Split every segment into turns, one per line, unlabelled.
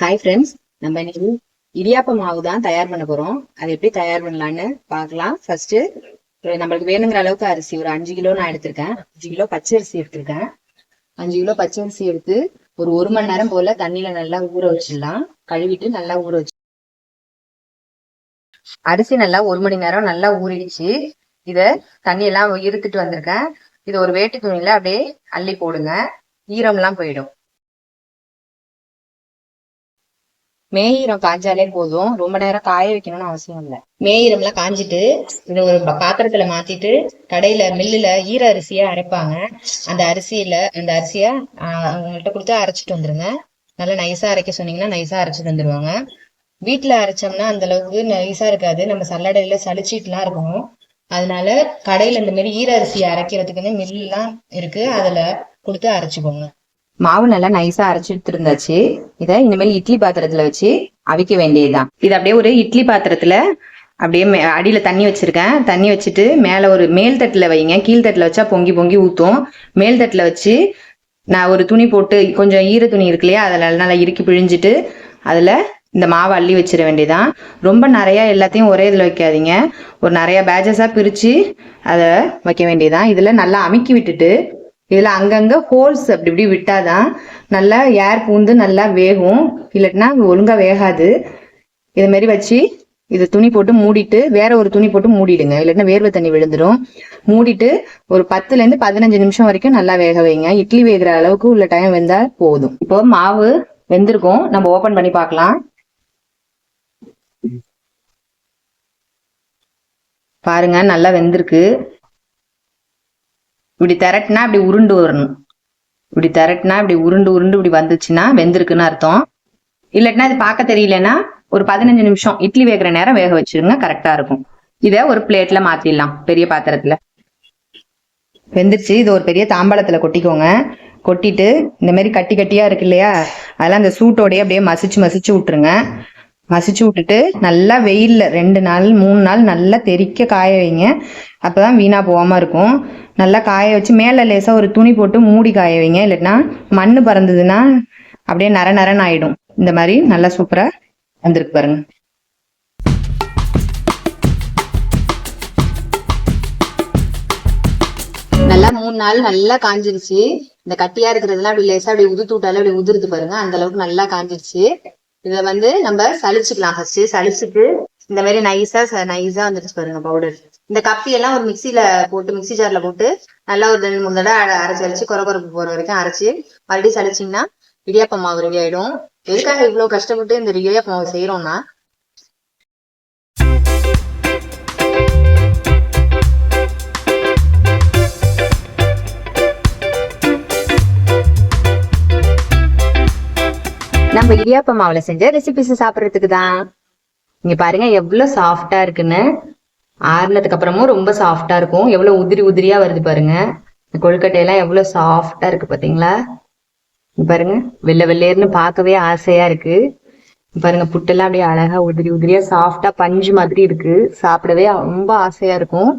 Hi friends நம்ம இன்னைக்கு இடியாப்ப மாவு தான் தயார் பண்ண போறோம். அது எப்படி தயார் பண்ணலாம்னு பார்க்கலாம். ஃபர்ஸ்ட் நம்மளுக்கு வேணுங்கிற அளவுக்கு அரிசி ஒரு அஞ்சு கிலோ நான் எடுத்திருக்கேன். அஞ்சு கிலோ பச்சை அரிசி எடுத்திருக்கேன். அஞ்சு கிலோ பச்சை அரிசி எடுத்து ஒரு ஒரு மணி நேரம் போல தண்ணியில நல்லா ஊற வச்சிடலாம். கழுவிட்டு நல்லா ஊற வச்சு அரிசி நல்லா ஒரு மணி நேரம் நல்லா ஊறிடுச்சு. இத தண்ணியெல்லாம் இருத்துட்டு வந்திருக்கேன். இது ஒரு வேட்டு துணியில அப்படியே அள்ளி போடுங்க. ஈரம்லாம் போயிடும். மேயிரம் காஞ்சாலே போதும். ரொம்ப நேரம் காய வைக்கணும்னு அவசியம் இல்லை. மேயிரம்லாம் காஞ்சிட்டு இதை ஒரு பாத்திரத்துல மாத்திட்டு கடையில மில்லுல ஈர அரிசியை அரைப்பாங்க. அந்த அரிசியில அந்த அரிசிய அவங்கள்ட்ட கொடுத்து அரைச்சிட்டு வந்துருங்க. நல்லா நைஸா அரைக்க சொன்னீங்கன்னா நைஸா அரைச்சிட்டு வந்துருவாங்க. வீட்டுல அரைச்சோம்னா அந்த அளவுக்கு நைஸா இருக்காது. நம்ம சல்லடையில சளிச்சிட்டுலாம் இருக்கும். அதனால கடையில இந்த மாதிரி ஈர அரிசியை அரைக்கிறதுக்குன்னு மில்லுலாம் இருக்கு. அதுல கொடுத்து அரைச்சிக்கோங்க. மாவு நல்லா நைஸா அரைச்சி எடுத்துருந்தாச்சு. இதை இனிமேல் இட்லி பாத்திரத்துல வச்சு அவிக்க வேண்டியதுதான். இது அப்படியே ஒரு இட்லி பாத்திரத்துல அப்படியே மே- அடியில தண்ணி வச்சிருக்கேன். தண்ணி வச்சுட்டு மேல ஒரு மேல் தட்டுல வைங்க. கீழ் தட்டுல வச்சா பொங்கி பொங்கி ஊத்தும். மேல் தட்டுல வச்சு நான் ஒரு துணி போட்டு கொஞ்சம் ஈர துணி இருக்கு இல்லையா அதில் நல்லா இறுக்கி பிழிஞ்சிட்டு அதில் இந்த மாவை அள்ளி வச்சிட வேண்டியதான் ரொம்ப நிறையா எல்லாத்தையும் ஒரே இதில் வைக்காதீங்க. ஒரு நிறையா பேட்சஸாக பிரித்து அதை வைக்க வேண்டியதான் இதில் நல்லா அமுக்கி விட்டுட்டு இதில் அங்கங்கே ஹோல்ஸ் அப்படி இப்படி விட்டாதான் நல்லா ஏர் பூந்து நல்லா வேகும். இல்லாட்டினா ஒழுங்காக வேகாது. இதுமாரி மாதிரி வச்சு இது துணி போட்டு மூடிட்டு வேற ஒரு துணி போட்டு மூடிடுங்க. இல்லைன்னா வேர்வை தண்ணி விழுந்துடும் மூடிட்டு ஒரு பத்துலேருந்து பதினஞ்சு நிமிஷம் வரைக்கும் நல்லா வேக வைங்க. இட்லி வேகிற அளவுக்கு உள்ள டைம் வெந்தால் போதும். இப்போ மாவு வெந்திருக்கும். நம்ம ஓப்பன் பண்ணி பார்க்கலாம். பாருங்க நல்லா வெந்திருக்கு. இப்படி திரட்டினா இப்படி உருண்டு வரணும். இப்படி திரட்டினா இப்படி உருண்டு உருண்டு இப்படி வந்துச்சுன்னா வெந்திருக்குன்னு அர்த்தம். இல்லாட்டினா இது பார்க்க தெரியலன்னா ஒரு பதினஞ்சு நிமிஷம் இட்லி வேகிற நேரம் வேக வச்சிருங்க கரெக்டா இருக்கும். இதை ஒரு பிளேட்ல மாத்திடலாம் பெரிய பாத்திரத்துல. வெந்துருச்சு இது ஒரு பெரிய தாம்பாளத்துல கொட்டிக்கோங்க. கொட்டிட்டு இந்த மாதிரி கட்டி கட்டியா இருக்கு இல்லையா? அதெல்லாம் அந்த சூட்டோடயே அப்படியே மசிச்சு மசிச்சு விட்டுருங்க. மசிச்சு விட்டுட்டு நல்லா வெயில்ல ரெண்டு நாள் மூணு நாள் நல்லா தெறிக்க காய வைங்க. அப்பதான் வீணா போகாமல் இருக்கும். நல்லா காய வச்சு மேல லேசா ஒரு துணி போட்டு மூடி காய வைங்க. இல்லைன்னா மண்ணு பறந்ததுன்னா அப்படியே நர நரன்னு ஆயிடும். இந்த மாதிரி நல்லா சூப்பரா வந்திருக்கு பாருங்க. நல்லா மூணு நாள் நல்லா காஞ்சிருச்சு. இந்த கட்டியா இருக்கிறதுலாம் அப்படி லேசா அப்படி உதுத்து விட்டாலும் அப்படி உதிருது பாருங்க. அந்த அளவுக்கு நல்லா காஞ்சிருச்சு. இத வந்து நம்ம சலிச்சுக்கலாம் ஃபர்ஸ்ட் சளிச்சுட்டு இந்த மாதிரி நைஸா நைஸா வந்துட்டு பாருங்க பவுடர் இந்த கப்பி எல்லாம் ஒரு மிக்சியில போட்டு மிக்ஸி ஜார்ல போட்டு நல்லா ஒரு ரெண்டு மூணு தடவை அரைச்சி அரைச்சு அரைச்சு குறை குறைப்பு போற வரைக்கும் அரைச்சு மறுபடியும் சளிச்சிங்கன்னா இடியாப்பம் மாவு ரெடி ஆயிடும். எதுக்காக இவ்வளவு கஷ்டப்பட்டு இந்த இடியாப்பம் மாவு செய்யறோம்னா நம்ம இடியாப்ப மாவுல செஞ்ச ரெசிபிஸ் சாப்பிடுறதுக்கு தான் இங்க பாருங்க எவ்வளவு சாஃப்டா இருக்குன்னு. ஆறுனதுக்கு அப்புறமும் ரொம்ப சாஃப்டா இருக்கும். எவ்வளவு உதிரி உதிரியா வருது பாருங்க. இந்த கொழுக்கட்டையெல்லாம் எவ்வளவு சாஃப்டா இருக்கு பாத்தீங்களா? பாருங்க வெள்ளை வெள்ளையர்னு பார்க்கவே ஆசையா இருக்கு. பாருங்க புட்டெல்லாம் அப்படியே அழகா உதிரி உதிரியா சாஃப்டா பஞ்சு மாதிரி இருக்கு. சாப்பிடவே ரொம்ப ஆசையா இருக்கும்.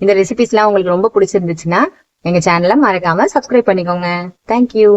இந்த ரெசிபிஸ்லாம் உங்களுக்கு ரொம்ப பிடிச்சிருந்துச்சுன்னா எங்க சேனலை மறக்காம சப்ஸ்கிரைப் பண்ணிக்கோங்க. தேங்க்யூ